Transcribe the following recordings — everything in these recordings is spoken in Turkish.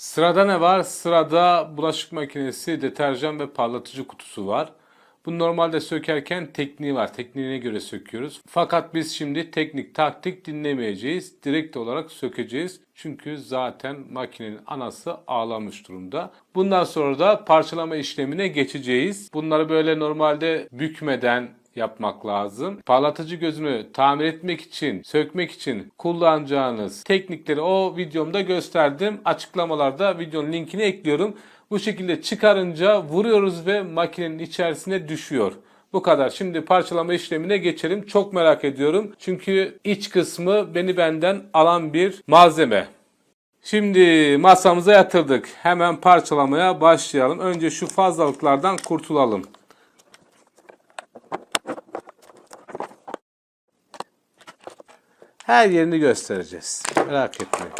Sırada ne var? Sırada bulaşık makinesi, deterjan ve parlatıcı kutusu var. Bu normalde sökerken tekniği var. Tekniğine göre söküyoruz. Fakat biz şimdi teknik taktik dinlemeyeceğiz. Direkt olarak sökeceğiz. Çünkü zaten makinenin anası ağlamış durumda. Bundan sonra da parçalama işlemine geçeceğiz. Bunları böyle normalde bükmeden yapmak lazım. Parlatıcı gözünü tamir etmek için, sökmek için kullanacağınız teknikleri o videomda gösterdim. Açıklamalarda videonun linkini ekliyorum. Bu şekilde çıkarınca vuruyoruz ve makinenin içerisine düşüyor. Bu kadar. Şimdi parçalama işlemine geçelim. Çok merak ediyorum. Çünkü iç kısmı beni benden alan bir malzeme. Şimdi masamıza yatırdık. Hemen parçalamaya başlayalım. Önce şu fazlalıklardan kurtulalım. Her yerini göstereceğiz. Merak etmeyin.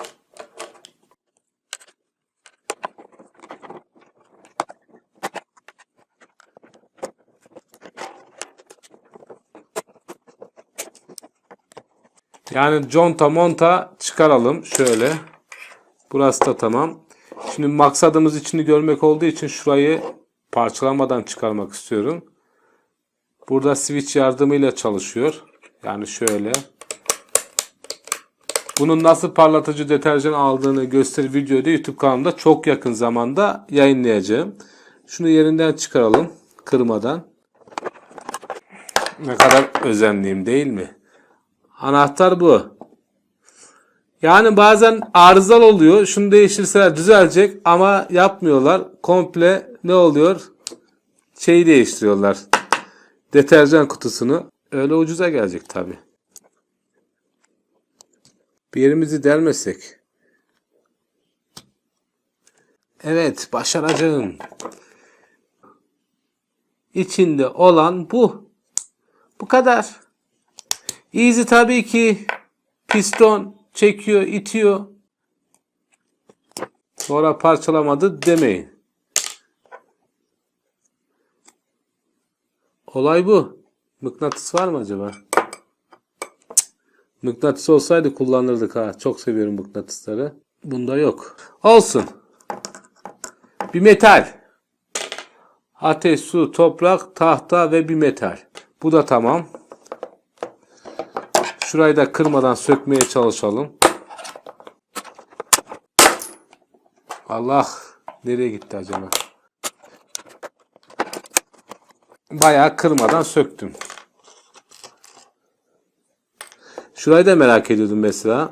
Yani conta monta çıkaralım şöyle. Burası da tamam. Şimdi maksadımız içini görmek olduğu için şurayı parçalamadan çıkarmak istiyorum. Burada switch yardımıyla çalışıyor. Yani şöyle. Bunun nasıl parlatıcı deterjan aldığını göster videoda YouTube kanalımda çok yakın zamanda yayınlayacağım. Şunu yerinden çıkaralım kırmadan. Ne kadar özenliyim değil mi? Anahtar bu. Yani bazen arızal oluyor. Şunu değiştirseler düzelecek ama yapmıyorlar. Komple ne oluyor? Şeyi değiştiriyorlar. Deterjan kutusunu. Öyle ucuza gelecek tabi. Bir yerimizi delmesek. Evet başaracağım. İçinde olan bu. Bu kadar. Easy tabii ki piston çekiyor, itiyor. Sonra parçalamadı demeyin. Olay bu. Mıknatıs var mı acaba? Mıknatıs olsaydı kullanırdık ha. Çok seviyorum mıknatısları. Bunda yok. Olsun. Bir metal. Ateş, su, toprak, tahta ve bir metal. Bu da tamam. Şurayı da kırmadan sökmeye çalışalım. Allah nereye gitti acaba? Bayağı kırmadan söktüm. Şurayı da merak ediyordum mesela.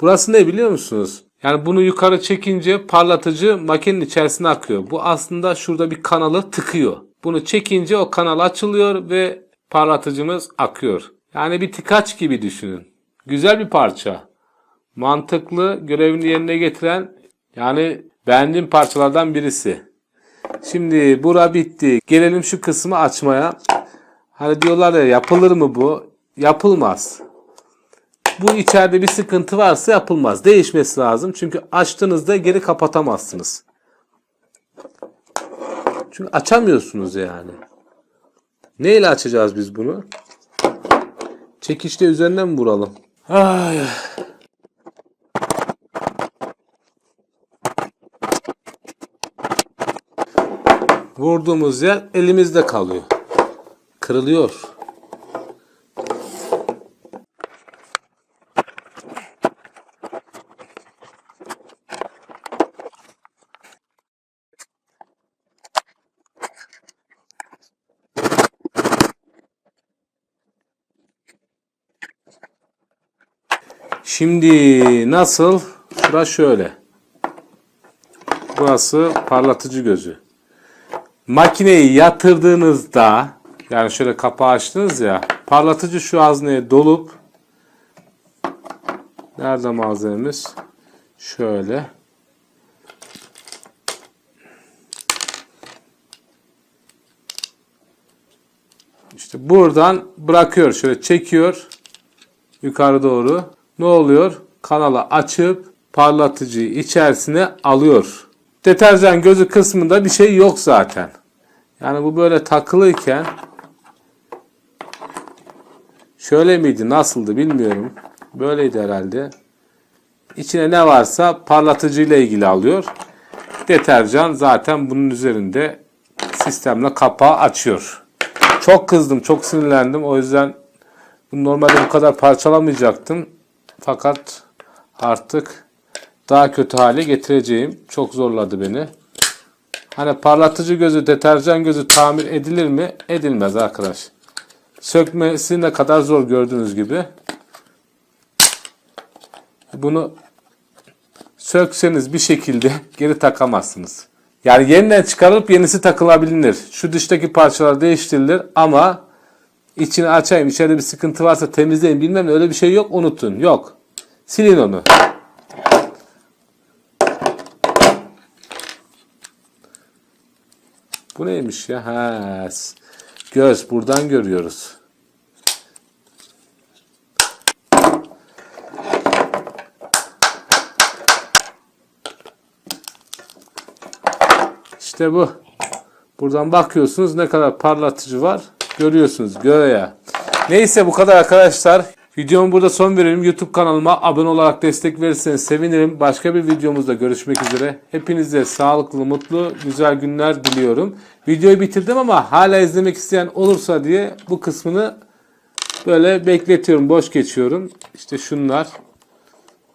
Burası ne biliyor musunuz? Yani bunu yukarı çekince parlatıcı makinenin içerisine akıyor. Bu aslında şurada bir kanalı tıkıyor. Bunu çekince o kanal açılıyor ve parlatıcımız akıyor. Yani bir tıkaç gibi düşünün. Güzel bir parça. Mantıklı, görevini yerine getiren yani beğendiğim parçalardan birisi. Şimdi bura bitti. Gelelim şu kısmı açmaya. Hani diyorlar ya yapılır mı bu? Yapılmaz. Bu içeride bir sıkıntı varsa yapılmaz. Değişmesi lazım. Çünkü açtığınızda geri kapatamazsınız. Çünkü açamıyorsunuz yani. Neyle açacağız biz bunu? Çekişte üzerinden mi vuralım? Ay. Vurduğumuz yer elimizde kalıyor. Kırılıyor. Şimdi nasıl? Şura şöyle. Burası parlatıcı gözü. Makineyi yatırdığınızda yani şöyle kapağı açtınız ya parlatıcı şu hazneye dolup nerede malzememiz? Şöyle. İşte buradan bırakıyor. Şöyle çekiyor. Yukarı doğru. Ne oluyor? Kanala açıp parlatıcıyı içerisine alıyor. Deterjan gözü kısmında bir şey yok zaten. Yani bu böyle takılıyken şöyle miydi nasıldı bilmiyorum. Böyleydi herhalde. içine ne varsa parlatıcı ile ilgili alıyor. Deterjan zaten bunun üzerinde sistemle kapağı açıyor. Çok kızdım, çok sinirlendim. O yüzden bunu normalde bu kadar parçalamayacaktım. Fakat artık daha kötü hale getireceğim. Çok zorladı beni. Hani parlatıcı gözü, deterjan gözü tamir edilir mi? Edilmez arkadaş. Sökmesi ne kadar zor gördüğünüz gibi. Bunu sökseniz bir şekilde geri takamazsınız. Yani yeniden çıkarılıp yenisi takılabilir. Şu dıştaki parçalar değiştirilir ama içini açayım içeride bir sıkıntı varsa temizleyin bilmem ne öyle bir şey yok unutun. Yok. Silin onu. Bu neymiş ya? Ha, göz buradan görüyoruz. İşte bu. Buradan bakıyorsunuz ne kadar parlatıcı var. Görüyorsunuz göğe. Neyse bu kadar arkadaşlar. Videomu burada son verelim. YouTube kanalıma abone olarak destek verirseniz sevinirim. Başka bir videomuzda görüşmek üzere. Hepinize sağlıklı, mutlu, güzel günler diliyorum. Videoyu bitirdim ama hala izlemek isteyen olursa diye bu kısmını böyle bekletiyorum. Boş geçiyorum. İşte şunlar.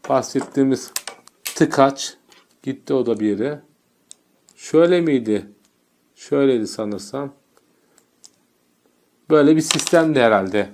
Bahsettiğimiz tıkaç. Gitti o da bir yere. Şöyle miydi? Şöyleydi sanırsam. Böyle bir sistemdi herhalde.